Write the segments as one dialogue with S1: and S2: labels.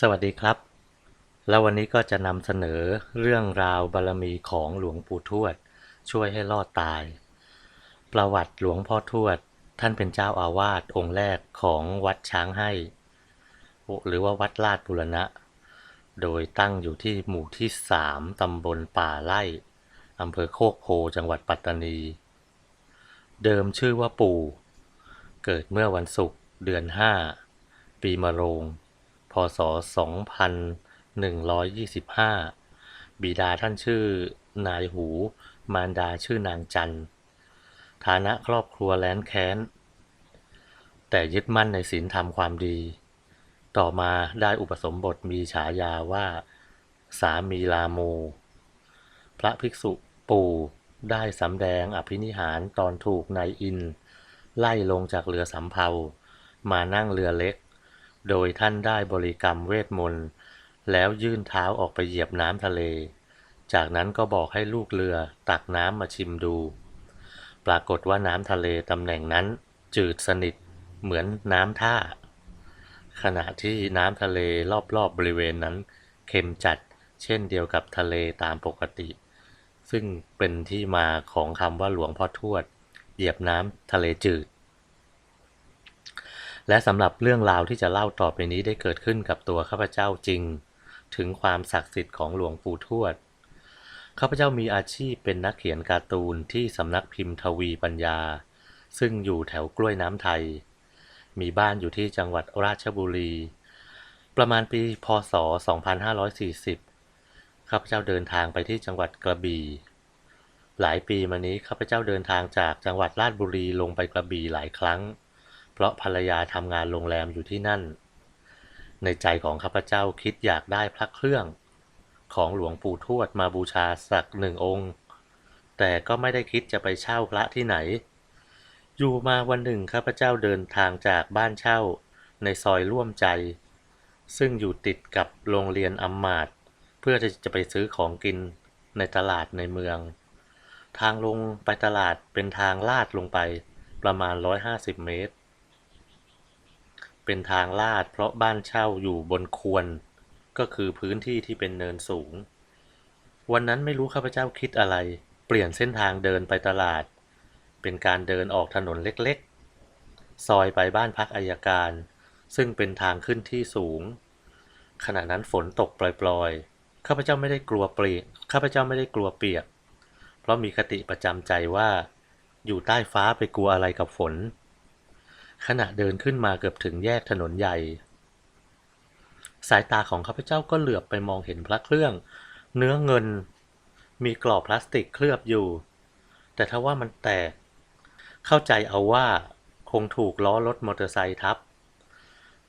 S1: สวัสดีครับ แล้ววันนี้ก็จะนำเสนอเรื่องราวบารมีของหลวงปู่ทวด ช่วยให้รอดตาย ประวัติหลวงพ่อทวด ท่านเป็นเจ้าอาวาสองค์แรกของวัดช้างให้ หรือว่าวัดลาดบุรณะ โดยตั้งอยู่ที่หมู่ที่สามตำบลป่าไร่อำเภอโคกโพจังหวัดปัตตานี เดิมชื่อว่าปู่ เกิดเมื่อวันศุกร์เดือนห้าปีมะโรง พศ 2125 บิดาท่านชื่อนายหู มารดาชื่อนางจันฐานะครอบครัวแล้นแค้น แต่ยึดมั่นในศีลธรรมความดี ต่อมาได้อุปสมบทมีฉายาว่า สามีลาโม พระภิกษุปู่ได้สำแดงอภินิหารตอนถูกนายอิน ไล่ลงจากเรือสำเภา มานั่งเรือเล็ก โดยท่านได้บริกรรมเวทมนต์ แล้วยื่นเท้าออกไปเหยียบน้ำทะเล จากนั้นก็บอกให้ลูกเรือตักน้ำมาชิมดู ปรากฏว่าน้ำทะเลตำแหน่งนั้น จืดสนิทเหมือนน้ำท่า ขณะที่น้ำทะเลรอบๆบบริเวณนั้น เค็มจัดเช่นเดียวกับทะเลตามปกติ ซึ่งเป็นที่มาของคำว่าหลวงพ่อทวด เหยียบน้ำทะเลจืด และสำหรับเรื่องราวที่จะเล่าต่อไปนี้ได้เกิดขึ้นกับตัวข้าพเจ้าจริง ถึงความศักดิ์สิทธิ์ของหลวงปู่ทวดข้าพเจ้ามีอาชีพเป็นนักเขียนการ์ตูนที่สำนักพิมพ์ทวีปัญญา ซึ่งอยู่แถวกล้วยน้ำไทย มีบ้านอยู่ที่จังหวัดราชบุรี ประมาณปีพศ 2540 ข้าพเจ้าเดินทางไปที่จังหวัดกระบี่ หลายปีมานี้ข้าพเจ้าเดินทางจากจังหวัดราชบุรีลงไปกระบี่หลายครั้ง เพราะภรรยาทำงานโรงแรมอยู่ที่นั่น ในใจของข้าพเจ้าคิดอยากได้พระเครื่อง ของหลวงปู่ทวดมาบูชาสักหนึ่งองค์ แต่ก็ไม่ได้คิดจะไปเช่าพระที่ไหน อยู่มาวันหนึ่งข้าพเจ้าเดินทางจากบ้านเช่าในซอยร่วมใจ ซึ่งอยู่ติดกับโรงเรียนอำมมาตย์เพื่อที่จะไปซื้อของกินในตลาดในเมือง ทางลงไปตลาดเป็นทางลาดลงไปประมาณ 150 เมตร เป็นทางลาดเพราะบ้านเช่าอยู่บนควรก็คือพื้นที่ที่เป็นเนินสูง วันนั้นไม่รู้ข้าพเจ้าคิดอะไร เปลี่ยนเส้นทางเดินไปตลาด เป็นการเดินออกถนนเล็กๆ ซอยไปบ้านพักอายการ ซึ่งเป็นทางขึ้นที่สูง ขณะนั้นฝนตกปล่อยๆ ข้าพเจ้าไม่ได้กลัวเปียกข้าพเจ้าไม่ได้กลัวเปียก เพราะมีคติประจำใจว่า อยู่ใต้ฟ้าไปกลัวอะไรกับฝน ขณะเดินขึ้นมาเกือบถึงแยกถนนใหญ่ สายตาของข้าพเจ้าก็เหลือบไปมองเห็นพระเครื่อง เนื้อเงิน มีกรอบพลาสติกเคลือบอยู่ แต่ถ้าว่ามันแตก เข้าใจเอาว่าคงถูกล้อรถมอเตอร์ไซค์ทับ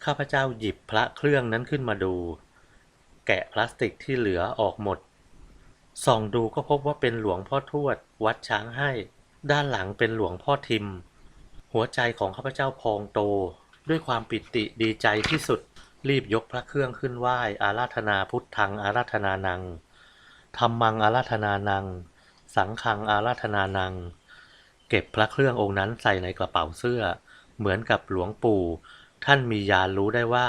S1: ข้าพเจ้าหยิบพระเครื่องนั้นขึ้นมาดู แกะพลาสติกที่เหลือออกหมด ส่องดูก็พบว่าเป็นหลวงพ่อทวด วัดช้างให้ ด้านหลังเป็นหลวงพ่อทิม หัวใจของข้าพเจ้าพองโต ด้วยความปิติดีใจที่สุด รีบยกพระเครื่องขึ้นไหว้ อาราธนาพุทธัง อาราธนานังธรรมัง อาราธนานัง สังฆัง อาราธนานัง เก็บพระเครื่ององค์นั้นใส่ในกระเป๋าเสื้อ เหมือนกับหลวงปู่ ท่านมียานรู้ได้ว่า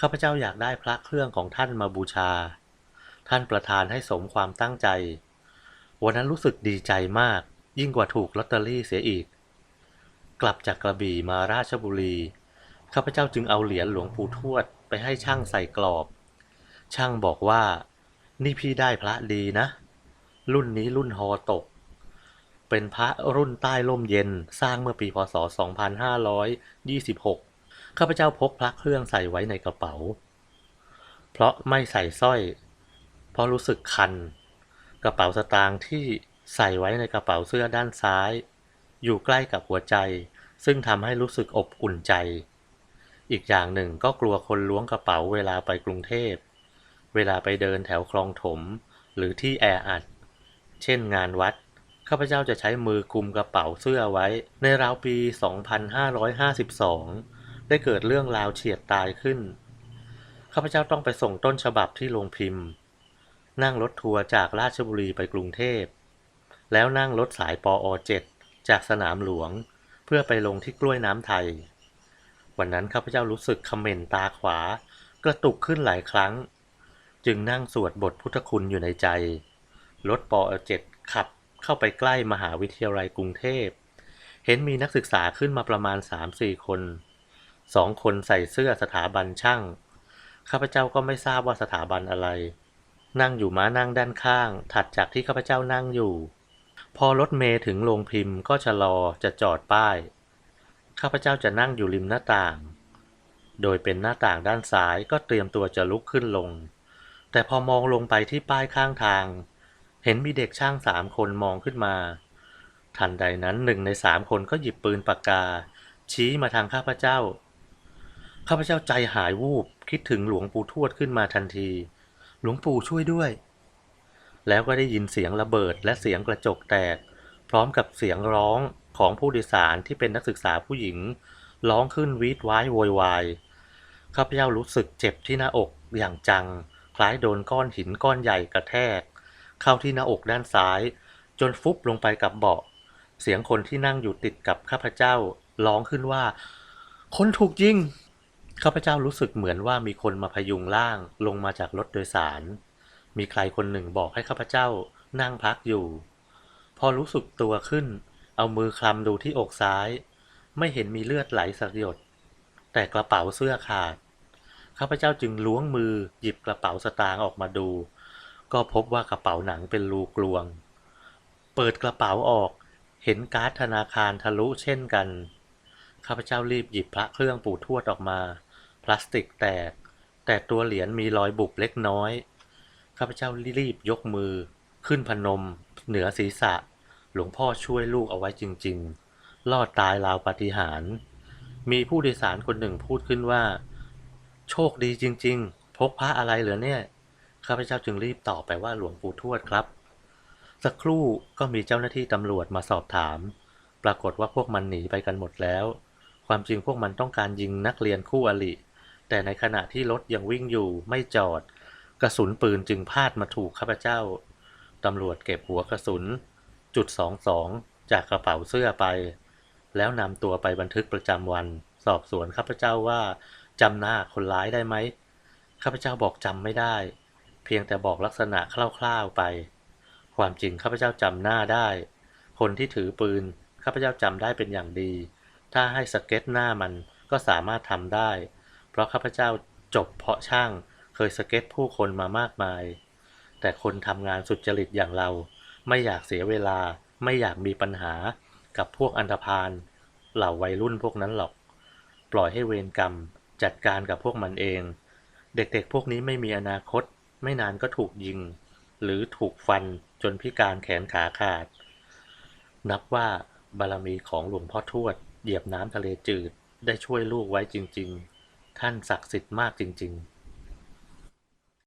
S1: ข้าพเจ้าอยากได้พระเครื่องของท่านมาบูชา ท่านประทานให้สมความตั้งใจ วันนั้นรู้สึกดีใจมาก ยิ่งกว่าถูกลอตเตอรี่เสียอีก กลับจากกระบี่มาราชบุรี ข้าพเจ้าจึงเอาเหรียญหลวงปู่ทวดไปให้ช่างใส่กรอบ ช่างบอกว่า นี่พี่ได้พระดีนะ รุ่นนี้รุ่นฮอตก เป็นพระรุ่นใต้ร่มเย็นสร้างเมื่อปีพศ 2526 ข้าพเจ้าพกพระเครื่องใส่ไว้ในกระเป๋า เพราะไม่ใส่สร้อย เพราะรู้สึกคัน กระเป๋าสตางค์ที่ใส่ไว้ในกระเป๋าเสื้อด้านซ้าย อยู่ใกล้กับหัวใจ ซึ่งทำให้รู้สึกอบอุ่นใจ อีกอย่างหนึ่งก็กลัวคนล้วงกระเป๋าเวลาไปกรุงเทพ เวลาไปเดินแถวคลองถม หรือที่แออัด เช่นงานวัด ข้าพเจ้าจะใช้มือกุมกระเป๋าเสื้อไว้ ในราวปี 2552 ได้เกิดเรื่องราวเฉียดตายขึ้น ข้าพเจ้าต้องไปส่งต้นฉบับที่โรงพิมพ์ นั่งรถทัวร์จากราชบุรีไปกรุงเทพ แล้วนั่งรถสายปอ 7 จากสนามหลวง เพื่อไปลงที่กล้วยน้ำไทย วันนั้นข้าพเจ้ารู้สึกคอมเมนตาขวา กระตุกขึ้นหลายครั้ง จึงนั่งสวดบทพุทธคุณอยู่ในใจ รถปอเจ็ดขับเข้าไปใกล้มหาวิทยาลัยกรุงเทพ เห็นมีนักศึกษาขึ้นมาประมาณ 3-4 คนสองคนใส่เสื้อสถาบันช่าง ข้าพเจ้าก็ไม่ทราบว่าสถาบันอะไร นั่งอยู่ม้านั่งด้านข้าง ถัดจากที่ข้าพเจ้านั่งอยู่ พอรถเมย์ถึงโรงพิมพ์ก็ชะลอจะจอดป้าย ข้าพเจ้าจะนั่งอยู่ริมหน้าต่าง โดยเป็นหน้าต่างด้านซ้ายก็เตรียมตัวจะลุกขึ้นลง แต่พอมองลงไปที่ป้ายข้างทาง เห็นมีเด็กช่างสามคนมองขึ้นมา ทันใดนั้นหนึ่งในสามคนก็หยิบปืนปากกา ชี้มาทางข้าพเจ้า ข้าพเจ้าใจหายวูบคิดถึงหลวงปู่ทวดขึ้นมาทันที หลวงปู่ช่วยด้วย แล้วก็ได้ยินเสียงระเบิดและเสียงกระจกแตก พร้อมกับเสียงร้องของผู้โดยสารที่เป็นนักศึกษาผู้หญิง ร้องขึ้นวีดว้ายโวยวายข้าพเจ้ารู้สึกเจ็บที่หน้าอกอย่างจัง คล้ายโดนก้อนหินก้อนใหญ่กระแทก เข้าที่หน้าอกด้านซ้าย จนฟุบลงไปกับเบาะ เสียงคนที่นั่งอยู่ติดกับข้าพเจ้าร้องขึ้นว่า คนถูกยิงข้าพเจ้ารู้สึกเหมือนว่ามีคนมาพยุงร่างลงมาจากรถโดยสาร มีใครคนหนึ่งบอกให้ข้าพเจ้านั่งพักอยู่ พอรู้สึกตัวขึ้น เอามือคลำดูที่อกซ้าย ไม่เห็นมีเลือดไหลสักหยด แต่กระเป๋าเสื้อขาด ข้าพเจ้าจึงล้วงมือหยิบกระเป๋าสตางค์ออกมาดู ก็พบว่ากระเป๋าหนังเป็นรูกลวง เปิดกระเป๋าออกเห็นการ์ดธนาคารทะลุเช่นกัน ข้าพเจ้ารีบหยิบพระเครื่องปู่ทวดออกมา พลาสติกแตก แต่ตัวเหรียญมีรอยบุบเล็กน้อย ข้าพเจ้ารีบยกมือ ขึ้นพนม เหนือศีรษะ หลวงพ่อช่วยลูกเอาไว้จริง ๆ รอดตายราวปาฏิหาริย์มีผู้โดยสารคนหนึ่งพูดขึ้นว่า โชคดีจริง ๆ พกพระอะไรเหรอเนี่ยข้าพเจ้าจึงรีบตอบไปว่าหลวงปู่ทวดครับ สักครู่ก็มีเจ้าหน้าที่ตำรวจมาสอบถาม ปรากฏว่าพวกมันหนีไปกันหมดแล้ว ความจริงพวกมันต้องการยิงนักเรียนคู่อริแต่ในขณะที่รถยังวิ่งอยู่ไม่จอด กระสุนปืนจึงพาดมาถูกข้าพเจ้า ตำรวจเก็บหัวกระสุน จุดสองสองจากกระเป๋าเสื้อไป แล้วนำตัวไปบันทึกประจำวัน สอบสวนข้าพเจ้าว่าจำหน้าคนร้ายได้ไหมข้าพเจ้าบอกจำไม่ได้ เพียงแต่บอกลักษณะคร่าวๆไป ความจริงข้าพเจ้าจำหน้าได้ คนที่ถือปืนข้าพเจ้าจำได้เป็นอย่างดี ถ้าให้สเก็ตหน้ามันก็สามารถทำได้ เพราะข้าพเจ้าจบเพาะช่าง เคยสเก็ตผู้คนมามากมาย แต่คนทำงานสุจริตอย่างเรา ไม่อยากเสียเวลา ไม่อยากมีปัญหากับพวกอันธพาลเหล่าวัยรุ่นพวกนั้นหรอก ปล่อยให้เวรกรรมจัดการกับพวกมันเอง เด็กๆพวกนี้ไม่มีอนาคต ไม่นานก็ถูกยิง หรือถูกฟันจนพิการแขนขาขาด นับว่าบารมีของหลวงพ่อทวด เหยียบน้ำทะเลจืดได้ช่วยลูกไว้จริง ๆ ท่านศักดิ์สิทธิ์มากจริง ๆ